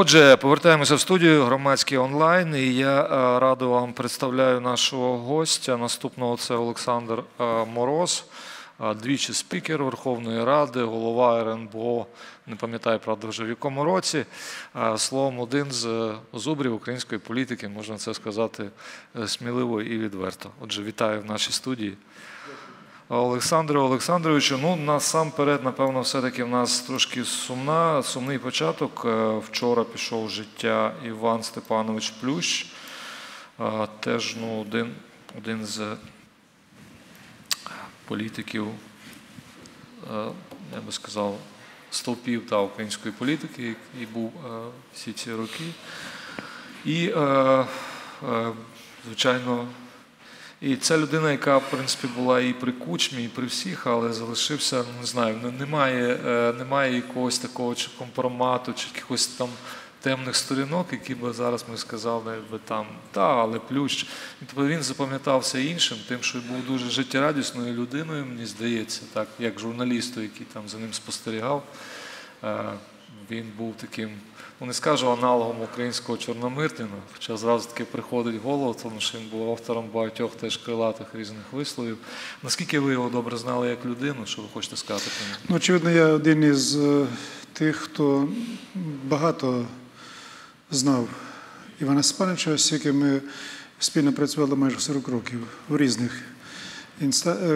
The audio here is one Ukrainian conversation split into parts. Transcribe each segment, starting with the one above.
Отже, повертаємося в студію громадський онлайн. І я е, радо вам представляю нашого гостя. Наступного це Олександр е, Мороз, е, двічі спікер Верховної Ради, голова РНБО. Не пам'ятаю, правда, вже в якому році. Словом, один з зубрів української політики, можна це сказати сміливо і відверто. Отже, вітаю в нашій студії. Олександре Олександровичу, ну насамперед, напевно, все-таки в нас трошки сумна, сумний початок. Е, Вчора пішов життя Іван Степанович Плющ. Е, Теж ну, один, один з політиків, е, я би сказав, стовпів та української політики, який був всі ці роки. І, звичайно, і ця людина, яка, в принципі, була і при кучмі, і при всіх, але залишився, не знаю, немає, е, немає якогось такого чи компромату, чи якихось там темних сторінок, які би зараз ми сказали би там, та, але плющ. І, Тобто він запам'ятався іншим, тим, що був дуже життєрадісною людиною, мені здається, так, як журналісту, який там за ним спостерігав. Е, Він був таким, ну не скажу аналогом українського Чорномирдіна, хоча зразу таки приходить голову, тому що він був автором багатьох теж крилатих різних висловів. Наскільки ви його добре знали як людину, що ви хочете сказати про? Ну, очевидно, я один із е, тих, хто багато знав Івана Степановича, яким ми спільно працювали майже 40 років в різних, е,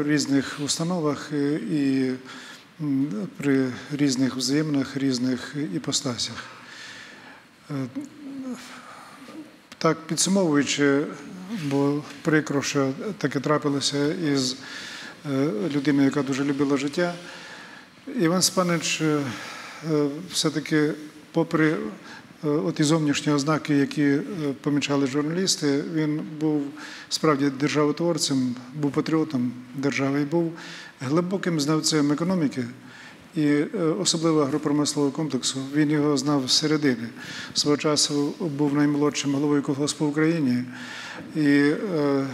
в різних установах е, і при різних взаєминах, різних іпостасях. Так, підсумовуючи, бо прикро, що таке трапилося із е, людиною, яка дуже любила життя. Іван Спанич е, е, все-таки, попри оті зовнішні ознаки, які помічали журналісти, він був справді державотворцем, був патріотом держави і був глибоким знавцем економіки. І е, особливо агропромислового комплексу. Він його знав зсередини. Свого часу був наймолодшим головою колгоспу в Україні і е,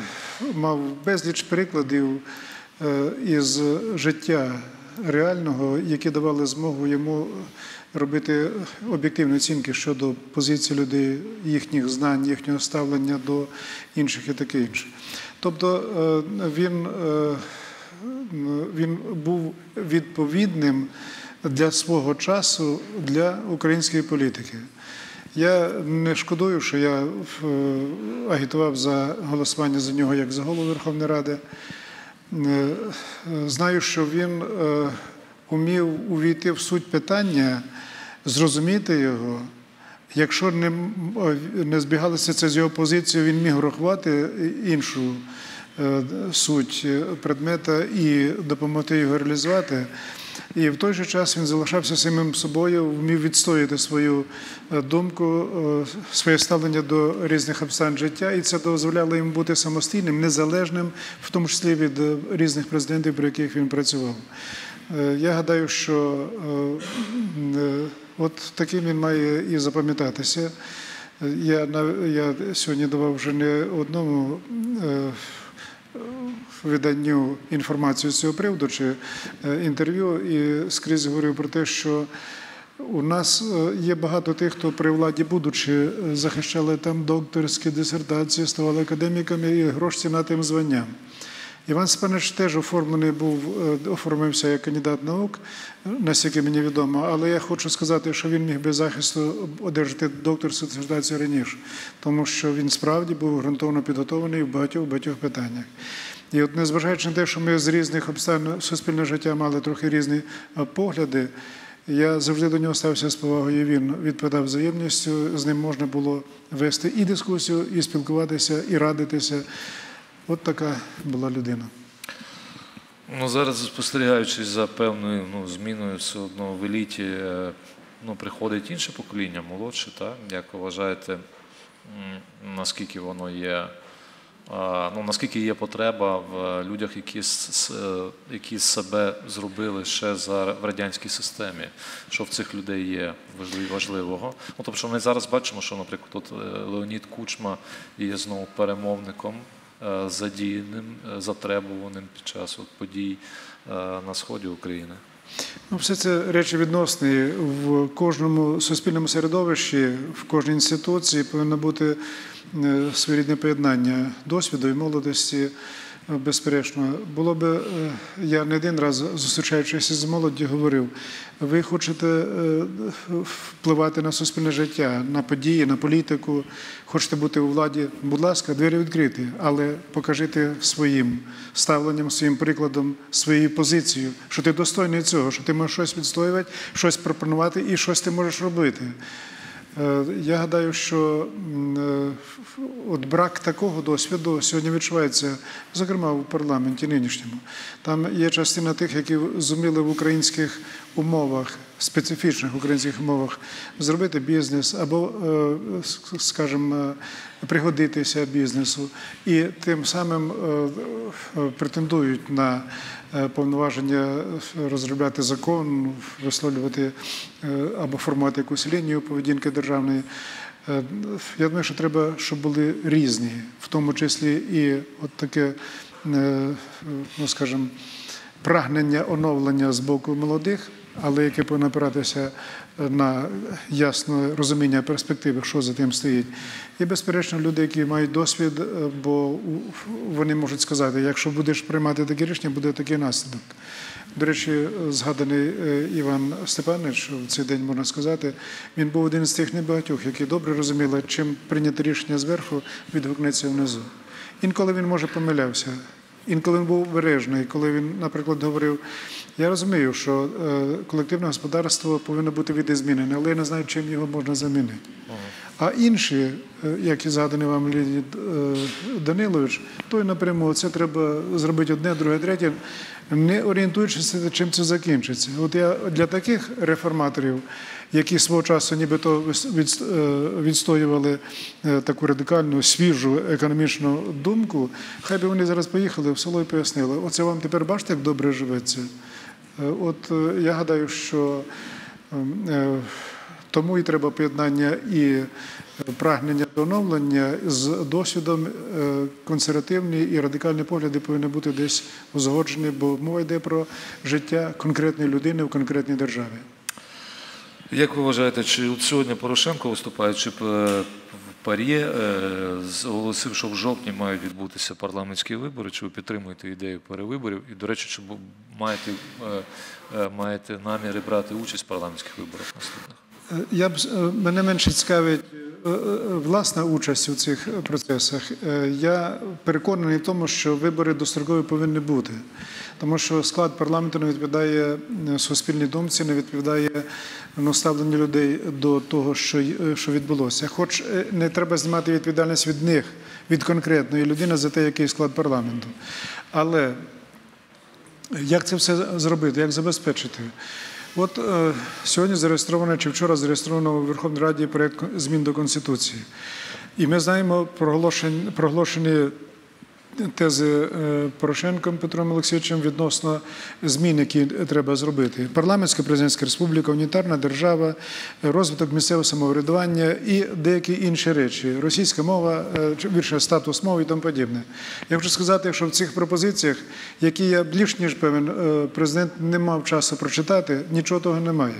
мав безліч прикладів е, із життя реального, які давали змогу йому робити об'єктивні оцінки щодо позиції людей, їхніх знань, їхнього ставлення до інших і таке інше. Тобто е, він, він був відповідним для свого часу для української політики. Я не шкодую, що я е, агітував за голосування за нього як за голову Верховної Ради. Е, Знаю, що він е, умів увійти в суть питання, зрозуміти його. Якщо не, збігалося це з його позицією, він міг врахувати іншу суть е, предмета і допомогти його реалізувати. І в той же час він залишався самим собою, вмів відстояти свою е, думку, е, своє ставлення до різних обставин життя, і це дозволяло йому бути самостійним, незалежним, в тому числі від е, різних президентів, при яких він працював. Е, Я гадаю, що е, е, от таким він має і запам'ятатися. Е, Я, я сьогодні давав вже не одному е, виданню інформацію з цього приводу чи е, інтерв'ю, і скрізь говорив про те, що у нас е, є багато тих, хто при владі, будучи, е, захищали там докторські дисертації, ставали академіками і гроші на тим званням. Іван Степанович теж оформлений був, оформився як кандидат наук, наскільки мені відомо, але я хочу сказати, що він міг без захисту одержати докторську дисертацію раніше, тому що він справді був ґрунтовно підготовлений в багатьох багатьох питаннях. І от незважаючи на те, що ми з різних обставин суспільного життя мали трохи різні е, погляди, я завжди до нього ставився з повагою. Він відповідав взаємністю. З ним можна було вести і дискусію, і спілкуватися, і радитися. От така була людина. Ну, зараз спостерігаючи за певною ну, зміною, все одно в еліті е, ну, приходить інше покоління, молодше, так? Як ви вважаєте, наскільки воно є, ну, наскільки є потреба в людях, які, е, які себе зробили ще за в радянській системі? Що в цих людей є важлив- важливого? Ну, тобто, ми зараз бачимо, що, наприклад, от е, Леонід Кучма є знову перемовником е, задіяним, затребуваним під час от подій на сході України. Ну, все це речі відносні. В кожному суспільному середовищі, в кожній інституції повинно бути е, своєрідне поєднання досвіду і молодості. Безперечно, було би, е, я не один раз зустрічаючись з молоддю, говорив: ви хочете е, впливати на суспільне життя, на події, на політику, хочете бути у владі, будь ласка, двері відкриті, але покажіть своїм ставленням, своїм прикладом, своєю позицією, що ти достойний цього, що ти можеш щось відстоювати, щось пропонувати і щось ти можеш робити. Е, Я гадаю, що е, от брак такого досвіду сьогодні відчувається, зокрема у парламенті нинішньому. Там є частина тих, які зуміли в українських умовах, специфічних українських умовах, зробити бізнес або, е, скажімо, е, пригодитися бізнесу, і тим самим е, претендують на повноваження розробляти закон, висловлювати або формувати якусь лінію поведінки державної. Я думаю, що треба, щоб були різні, в тому числі і от таке, ну скажімо, прагнення оновлення з боку молодих, але яке повинно опиратися на ясне розуміння перспективи, що за тим стоїть. І, безперечно, люди, які мають досвід, е, бо вони можуть сказати, якщо будеш приймати такі рішення, буде такий наслідок. До речі, згаданий е, Іван Степанович, в цей день можна сказати, він був один з тих небагатьох, які добре розуміли, чим прийняте рішення зверху відгукнеться внизу. Інколи він може помилявся. Інколи він був бережний, коли він, наприклад, говорив: я розумію, що е, колективне господарство повинно бути відізмінене, але я не знаю, чим його можна замінити. А інші, е, як і згаданий вам Леонід е, Данилович, той напряму це треба зробити одне, друге, третє, не орієнтуючись, чим це закінчиться. От я для таких реформаторів, які свого часу нібито е, відстоювали е, таку радикальну, свіжу економічну думку, хай би вони зараз поїхали в село і пояснили, оце вам тепер бачите, як добре живеться. Е, От я гадаю, що е, тому і треба поєднання і е, прагнення до оновлення з досвідом е, консервативні і радикальні погляди повинні бути десь узгоджені, бо мова йде про життя конкретної людини в конкретній державі. Як ви вважаєте, чи сьогодні Порошенко, виступаючи в Пар'є, е, оголосив, що в жовтні мають відбутися парламентські вибори? Чи ви підтримуєте ідею перевиборів? І, до речі, чи маєте, е, е, маєте наміри брати участь в парламентських виборах наступних? Я б е, мене менше цікавить е, е, власна участь у цих процесах. Я переконаний в тому, що вибори дострокові повинні бути, тому що склад парламенту не відповідає суспільній думці, не відповідає ну, ставленню людей до того, що, що відбулося. Хоч не треба знімати відповідальність від них, від конкретної людини за те, який склад парламенту. Але як це все зробити, як забезпечити? От е, сьогодні зареєстровано чи вчора зареєстровано у Верховній Раді проєкт змін до Конституції. І ми знаємо проголошені, тези е, Порошенком Петром Олексійовичем відносно змін, які треба зробити. Парламентська президентська республіка, унітарна держава, е, розвиток місцевого самоврядування і деякі інші речі. Російська мова, е, чи, вірше, статус мови і тому подібне. Я хочу сказати, що в цих пропозиціях, які я більш ніж певен, е, президент не мав часу прочитати, нічого того немає.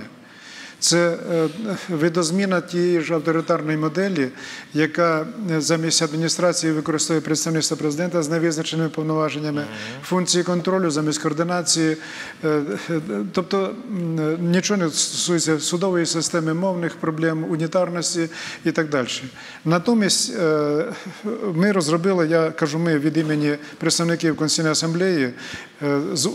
Це е, видозміна тієї ж авторитарної моделі, яка е, замість адміністрації використовує представництво президента з невизначеними повноваженнями, функції контролю замість координації. Е, Тобто нічого не стосується судової системи, мовних проблем, унітарності і так далі. Натомість ми розробили, я кажу, ми від імені представників Конституційної асамблеї з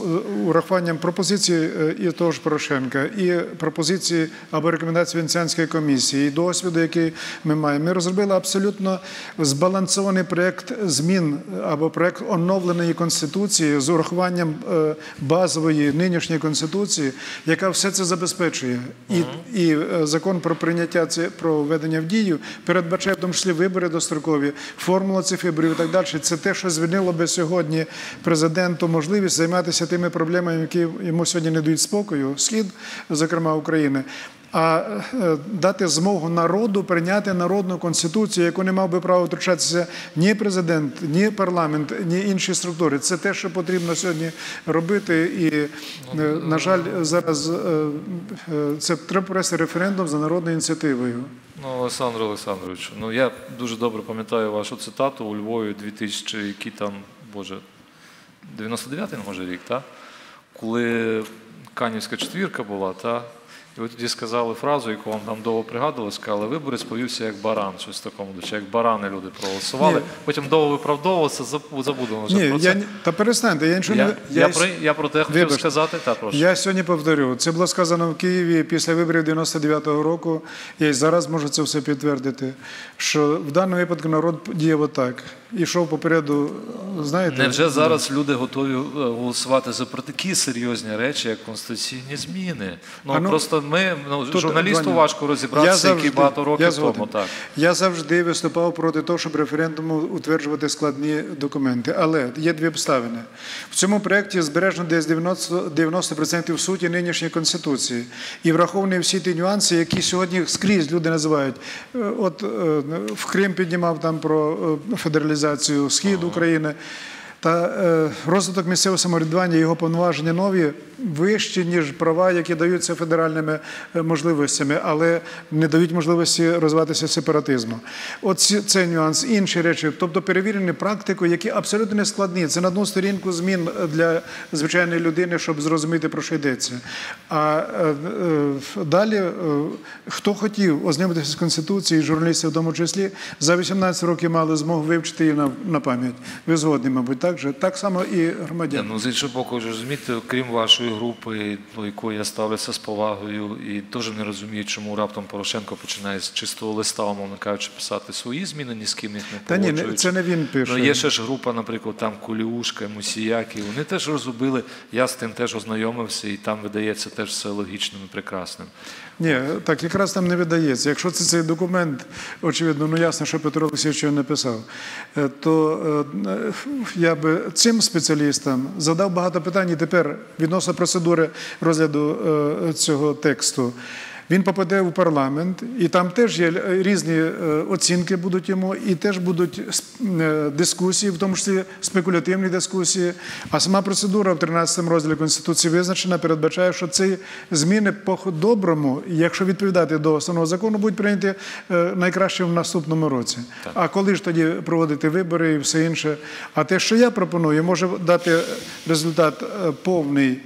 урахуванням пропозицій і того ж Порошенка, і пропозиції або рекомендації Венеціанської комісії, і досвіду, який ми маємо. Ми розробили абсолютно збалансований проєкт змін або проєкт оновленої конституції з урахуванням е, базової нинішньої конституції, яка все це забезпечує. І, і е, закон про прийняття це про введення в дію передбачає в тому числі вибори дострокові, формула цих виборів і так далі. Це те, що звільнило би сьогодні президенту можливість займатися тими проблемами, які йому сьогодні не дають спокою, слід, зокрема України. А е, дати змогу народу прийняти народну конституцію, яку не мав би право втручатися ні президент, ні парламент, ні інші структури. Це те, що потрібно сьогодні робити. І, е, на жаль, зараз е, це треба провести референдум за народною ініціативою. Ну, Олександр Олександрович, ну я дуже добре пам'ятаю вашу цитату у Львові 2000, який там, боже, 99-й, може, рік, та? коли Канівська четвірка була, та? І ви тоді сказали фразу, яку вам там довго пригадували, сказали, виборець повівся як баран, щось в такому душі, як барани люди проголосували. Ні. Потім довго виправдовувалося, забу- забудемо вже Ні, про це. ні- та перестаньте, я нічого Я, не я, про, я про те хотів Вибачте. сказати, та прошу. Я сьогодні повторю. Це було сказано в Києві після виборів 99-го року. Я і зараз можу це все підтвердити. Що в даному випадку народ діяв отак. Ішов попереду, знаєте, Невже зараз люди готові е, голосувати за про такі серйозні речі, як конституційні зміни? Ну, А ну, просто ми ну, Тут, журналісту Ваня, важко розібратися, який багато років я тому. Так. Я завжди виступав проти того, щоб референдуму утверджувати складні документи. Але є дві обставини. В цьому проєкті збережено десь 90%, 90% суті нинішньої конституції і враховані всі ті нюанси, які сьогодні скрізь люди називають. Е, От е, в Крим піднімав там про е, федералізацію схід України. Та е, розвиток місцевого самоврядування, його повноваження нові вищі, ніж права, які даються федеральними е, можливостями, але не дають можливості розвиватися сепаратизму. От цей нюанс, інші речі, тобто перевірені практикою, які абсолютно не складні. Це на одну сторінку змін для звичайної людини, щоб зрозуміти, про що йдеться. А е, далі, хто хотів ознайомитися з Конституцією, журналісти в тому числі, за 18 років мали змогу вивчити її на пам'ять. Ви згодні, мабуть, так же. Так само і громадяни. ну, з іншого боку, ж розумієте, крім вашої групи, до якої я ставлюся з повагою, і теж не розумію, чому раптом Порошенко починає з чистого листа, умовно кажучи, писати свої зміни, ні з ким їх не Та ні, це не він пише. Ну, є ще ж група, наприклад, там Куліушка, Мусіяки. Вони теж розробили, я з тим теж ознайомився, і там видається теж все логічним і прекрасним. Ні, так якраз там не видається. Якщо це цей документ, очевидно, ну ясно, що Петро Олексійович його написав, е, то е, я би цим спеціалістам задав багато питань тепер відносно процедури розгляду е, цього тексту. Він попаде в парламент, і там теж є різні е, оцінки будуть йому, і теж будуть е, дискусії, в тому числі спекулятивні дискусії. А сама процедура в 13 розділі Конституції визначена, передбачає, що ці зміни по-доброму, якщо відповідати до основного закону, будуть прийняті е, найкраще в наступному році. А коли ж тоді проводити вибори і все інше? А те, що я пропоную, може дати результат повний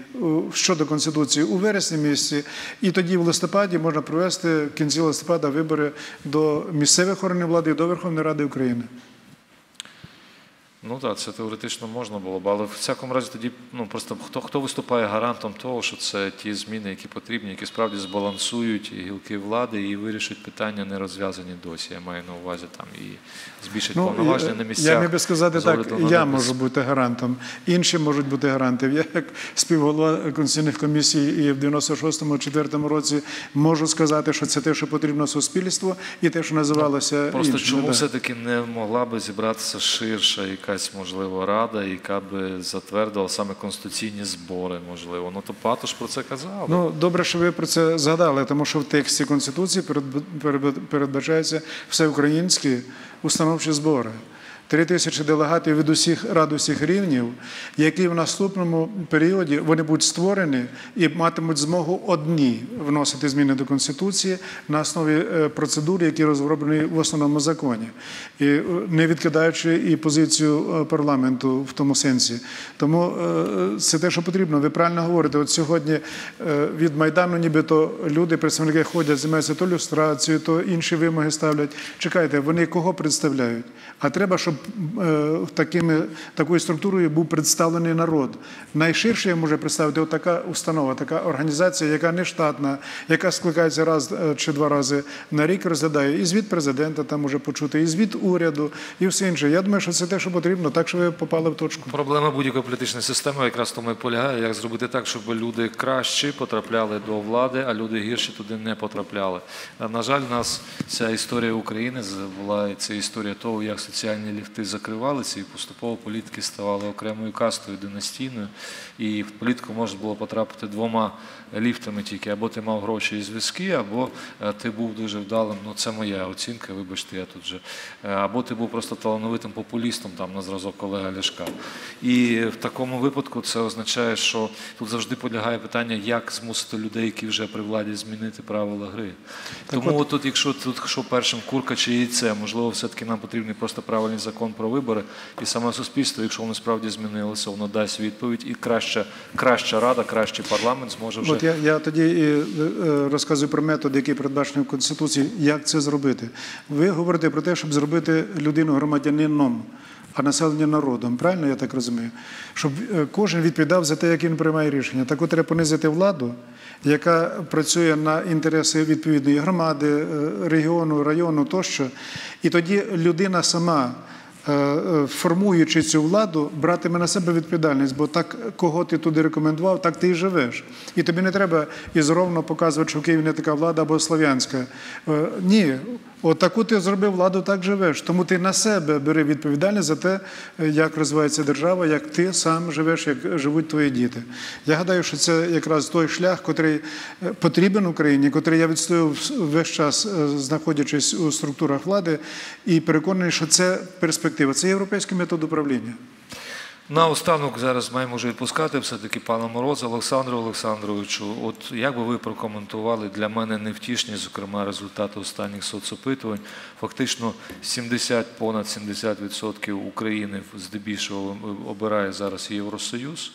щодо Конституції у вересні місяці, і тоді в листопаді можна провести в кінці листопада вибори до місцевих органів влади і до Верховної Ради України. Ну так, це теоретично можна було б, але в всякому разі тоді ну просто хто хто виступає гарантом того, що це ті зміни, які потрібні, які справді збалансують і гілки влади і вирішать питання не розв'язані досі. Я маю на увазі там і збільшать повноваження на місцях. Ну, я міг би сказати так, я можу бути гарантом, інші можуть бути гарантом. Я як співголова конституційних комісій і в 96-му, 4 році можу сказати, що це те, що потрібно суспільству, і те, що називалося Просто іншим, чому все-таки не могла би зібратися ширша якась можливо рада, яка би затвердила саме конституційні збори, можливо. Ну то Патош про це казав. Ну, добре, що ви про це згадали, тому що в тексті Конституції передб- передб- передбачаються всеукраїнські установчі збори. Три тисячі делегатів від усіх рад усіх рівнів, які в наступному періоді вони будуть створені і матимуть змогу одні вносити зміни до Конституції на основі е, процедур, які розроблені в основному законі, і е, не відкидаючи і позицію е, парламенту в тому сенсі. Тому це те, що потрібно. Ви правильно говорите. От сьогодні від Майдану, нібито люди, представники ходять, займаються то люстрацією, то інші вимоги ставлять. Чекайте, вони кого представляють? А треба, щоб такими, такою структурою був представлений народ. Найширше може представити от така установа, така організація, яка не штатна, яка скликається раз е, чи два рази на рік, розглядає і звіт президента там може почути, і звіт уряду, і все інше. Я думаю, що це те, що потрібно, так що ви попали в точку. Проблема будь-якої політичної системи якраз тому і полягає, як зробити так, щоб люди кращі потрапляли до влади, а люди гірші туди не потрапляли. На жаль, у нас ця історія України була це історія того, як соціальні ліфти закривалися, і поступово політики ставали окремою кастою династійною. І в політику можна було потрапити двома ліфтами тільки або ти мав гроші і зв'язки, або е, ти був дуже вдалим. Ну це моя оцінка. Вибачте, я тут вже е, або ти був просто талановитим популістом там на зразок колега Ляшка. І в такому випадку це означає, що тут завжди полягає питання, як змусити людей, які вже при владі, змінити правила гри. Тому от тут, якщо тут що першим курка чи яйце, можливо, все-таки нам потрібний просто правильний закон про вибори, і саме суспільство, якщо воно справді змінилося, воно дасть відповідь, і краща, краща рада, кращий парламент зможе вже От я, я тоді і е, е, розказую про метод, який передбачений в Конституції, як це зробити. Ви говорите про те, щоб зробити людину громадянином, а населення народом. Правильно я так розумію? Щоб е, кожен відповідав за те, як він приймає рішення. Так от треба понизити владу, яка працює на інтереси відповідної громади, регіону, району тощо. І тоді людина сама. Е, е, Формуючи цю владу, братиме на себе відповідальність, бо так, кого ти туди рекомендував, так ти і живеш. І тобі не треба із ровно показувати, що в Києві не така влада або слов'янська. Е, Ні, от таку ти зробив владу, так живеш. Тому ти на себе бери відповідальність за те, як розвивається держава, як ти сам живеш, як живуть твої діти. Я гадаю, що це якраз той шлях, котрий потрібен Україні, котрий я відстоював весь час, знаходячись у структурах влади, і переконаний, що це перспектива. Це європейський метод управління. Наостанок зараз маємо вже відпускати все-таки пана Мороза Олександру Олександровичу. От як би ви прокоментували для мене невтішні, зокрема, результати останніх соцопитувань. Фактично 70, понад 70% України здебільшого обирає зараз Євросоюз,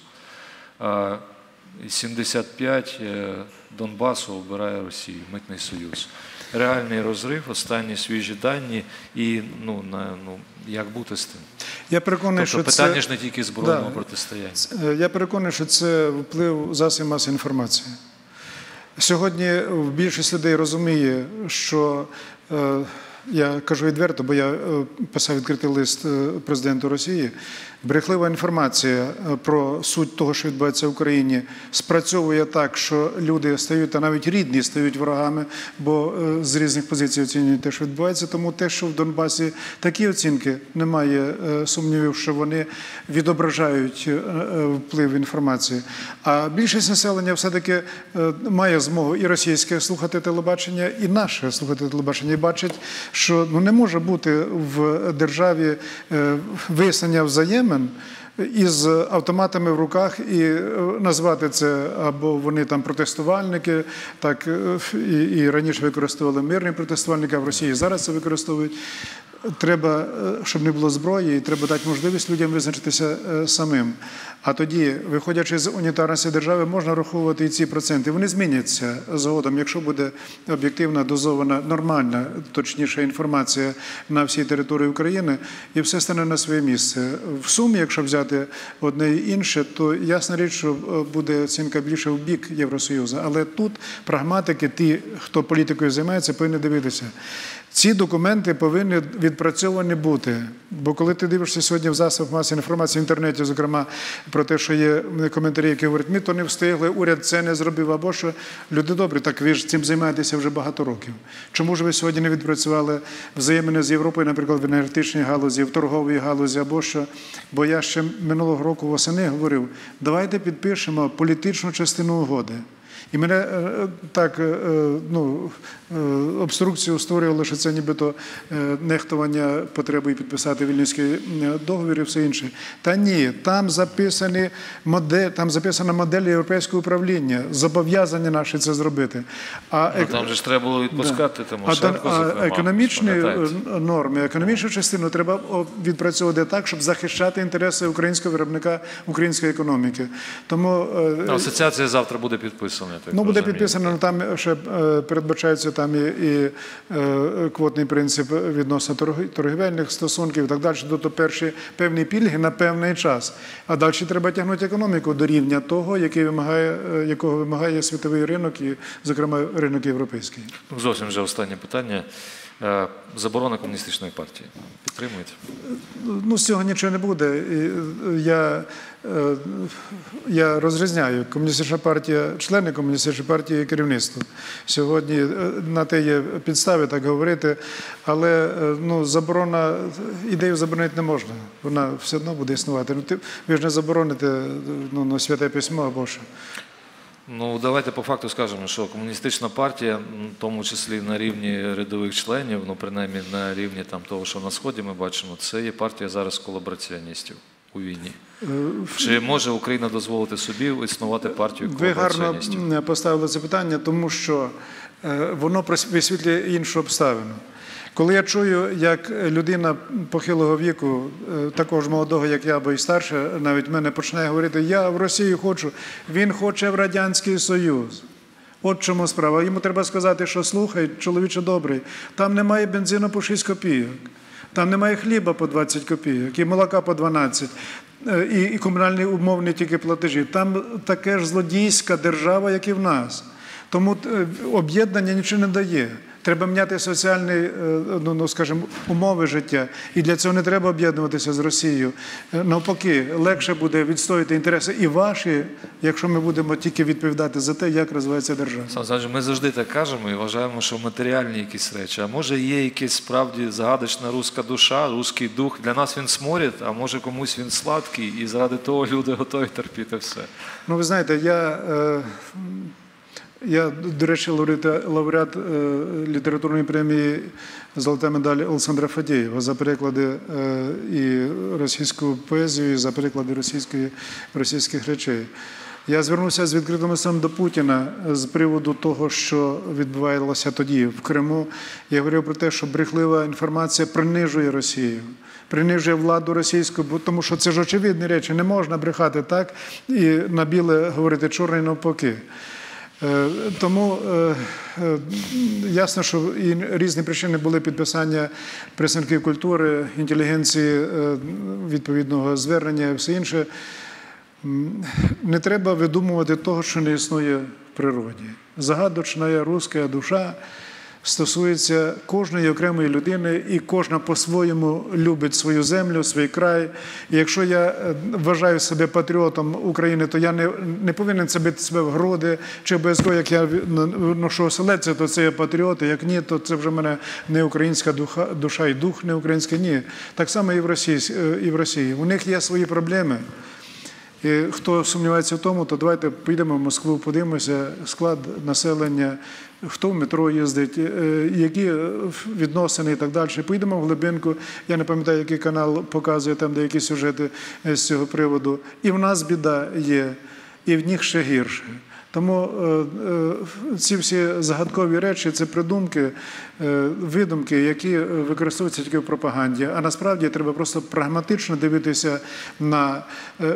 75 е, Донбасу обирає Росію, Митний Союз. Реальний розрив, останні свіжі дані, і ну, на, ну, як бути з тим? Я переконаний, Тобто що питання це... ж не тільки збройного Да. протистояння. Е, Я переконаний, що це вплив засобів масової інформації. Сьогодні більшість людей розуміє, що е, я кажу відверто, бо я е, писав відкритий лист е, президенту Росії. Брехлива інформація е, про суть того, що відбувається в Україні, спрацьовує так, що люди стають, а навіть рідні стають ворогами, бо з різних позицій оцінюють те, що відбувається. Тому те, що в Донбасі такі оцінки, немає сумнівів, що вони відображають вплив інформації. А більшість населення все-таки має змогу і російське слухати телебачення, і наше слухати телебачення, і бачить, що ну не може бути в державі е, вияснення взаємин. Із автоматами в руках і е, назвати це або вони там протестувальники, так е, і, і раніше використовували мирні протестувальники, а в Росії зараз це використовують. Треба, е, щоб не було зброї, і треба дати можливість людям визначитися е, самим. А тоді, виходячи з унітарності держави, можна раховувати і ці проценти. Вони зміняться згодом, якщо буде об'єктивна, дозована, нормальна, точніша інформація на всій території України, і все стане на своє місце. В сумі, якщо взяти одне і інше, то ясна річ, що е, буде оцінка більше в бік Євросоюзу. Але тут прагматики, ті, хто політикою займається, повинні дивитися. Ці документи повинні відпрацьовані бути. Бо коли ти дивишся сьогодні в засобах масової інформації в інтернеті, зокрема про те, що є коментарі, які говорять, ми то не встигли, уряд це не зробив, або що люди добрі, так ви ж цим займаєтеся вже багато років. Чому ж ви сьогодні не відпрацювали взаємини з Європою, наприклад, в енергетичній галузі, в торговій галузі, або що? Бо я ще минулого року восени говорив, давайте підпишемо політичну частину угоди. І мене е, так е, е, ну, обструкцію створювали, що це нібито нехтування потреби підписати Вільнюський договір і все інше. Та ні, там записані модель, там записана модель європейського управління, зобов'язані наші це зробити. А Ну, там же ж треба було відпускати а, Тимошенко, та- а зокрема. економічні пам'ятаєте? е, норми, економічну частину треба відпрацьовувати так, щоб захищати інтереси українського виробника, української економіки. Тому Асоціація завтра буде підписана. Ну, буде підписано, але там ще е, передбачається там і, і е, квотний принцип відносно торгівельних стосунків і так далі. Тобто перші певні пільги на певний час. А далі треба тягнути економіку до рівня того, який вимагає, е, якого вимагає світовий ринок, і, зокрема, ринок європейський. Ну, Зовсім вже останнє питання. Е, Заборона комуністичної партії. Підтримуєте? Ну, з цього нічого не буде. Е, Я, е, я розрізняю комуністична партія, члени комуністичної партії і керівництво. Сьогодні на те є підстави так говорити, але ну, заборона, ідею заборонити не можна. Вона все одно буде існувати. Ну, ти, ви ж не забороните ну, ну, святе письмо або що. Ну, давайте по факту скажемо, що комуністична партія, в тому числі на рівні рядових членів, ну принаймні на рівні там, того, що на Сході ми бачимо, це є партія зараз колабораціоністів у війні. Е, Чи може Україна дозволити собі існувати партію Ви гарно поставили це питання, тому що е, воно висвітлює іншу обставину. Коли я чую, як людина похилого віку, е, також молодого, як я, або і старше, навіть мене починає говорити, я в Росію хочу, він хоче в Радянський Союз. От чому справа. Йому треба сказати, що слухай, чоловіче добрий, там немає бензину по 6 копійок. Там немає хліба по 20 копійок, і молока по 12, е, і, і комунальні умовні тільки платежі. Там таке ж злодійська держава, як і в нас. Тому е, об'єднання нічого не дає. Треба міняти соціальні, е, ну, ну, скажімо, умови життя. І для цього не треба об'єднуватися з Росією. Е, Навпаки, легше буде відстояти інтереси і ваші, якщо ми будемо тільки відповідати за те, як розвивається держава. Ми завжди так кажемо і вважаємо, що матеріальні якісь речі. А може є якась справді загадочна руська душа, руський дух. Для нас він сморід, а може комусь він сладкий, і заради того люди готові терпіти все. Ну, ви знаєте, я, е, я до речі, лауреат, лауреат літературної премії Золота медаль Олександра Фадєєва за переклади е, і російську поезію, і за переклади російської, російських речей. Я звернувся з відкритим листом до Путіна з приводу того, що відбувалося тоді в Криму. Я говорив про те, що брехлива інформація принижує Росію, принижує владу російську, тому що це ж очевидні речі. Не можна брехати так і на біле говорити чорне навпаки. Е, Тому е, е, ясно, що і різні причини були підписання представників культури, інтелігенції, відповідного звернення і все інше. Не треба видумувати того, що не існує в природі. Загадочна руська душа стосується кожної окремої людини, і кожна по-своєму любить свою землю, свій край. І якщо я е, вважаю себе патріотом України, то я не, не повинен це бити себе в груди, чи обов'язково, як я ношу оселедця, то це я патріот, як ні, то це вже в мене не українська душа, душа і дух не український. Ні. Так само і в Росії. І в Росії. У них є свої проблеми. І хто сумнівається в тому, то давайте підемо в Москву, подивимося склад населення, хто в метро їздить, е, які відносини і так далі. Поїдемо в глибинку. Я не пам'ятаю, який канал показує там деякі сюжети з цього приводу. І в нас біда є, і в них ще гірше. Тому е, е, ці всі загадкові речі це придумки, е, видумки, які використовуються тільки в пропаганді. А насправді треба просто прагматично дивитися на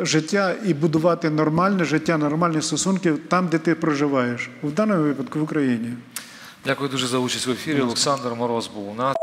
життя і будувати нормальне життя, нормальні стосунки там, де ти проживаєш, в даному випадку в Україні. Дякую дуже за участь в ефірі. Олександр Мороз був у нас.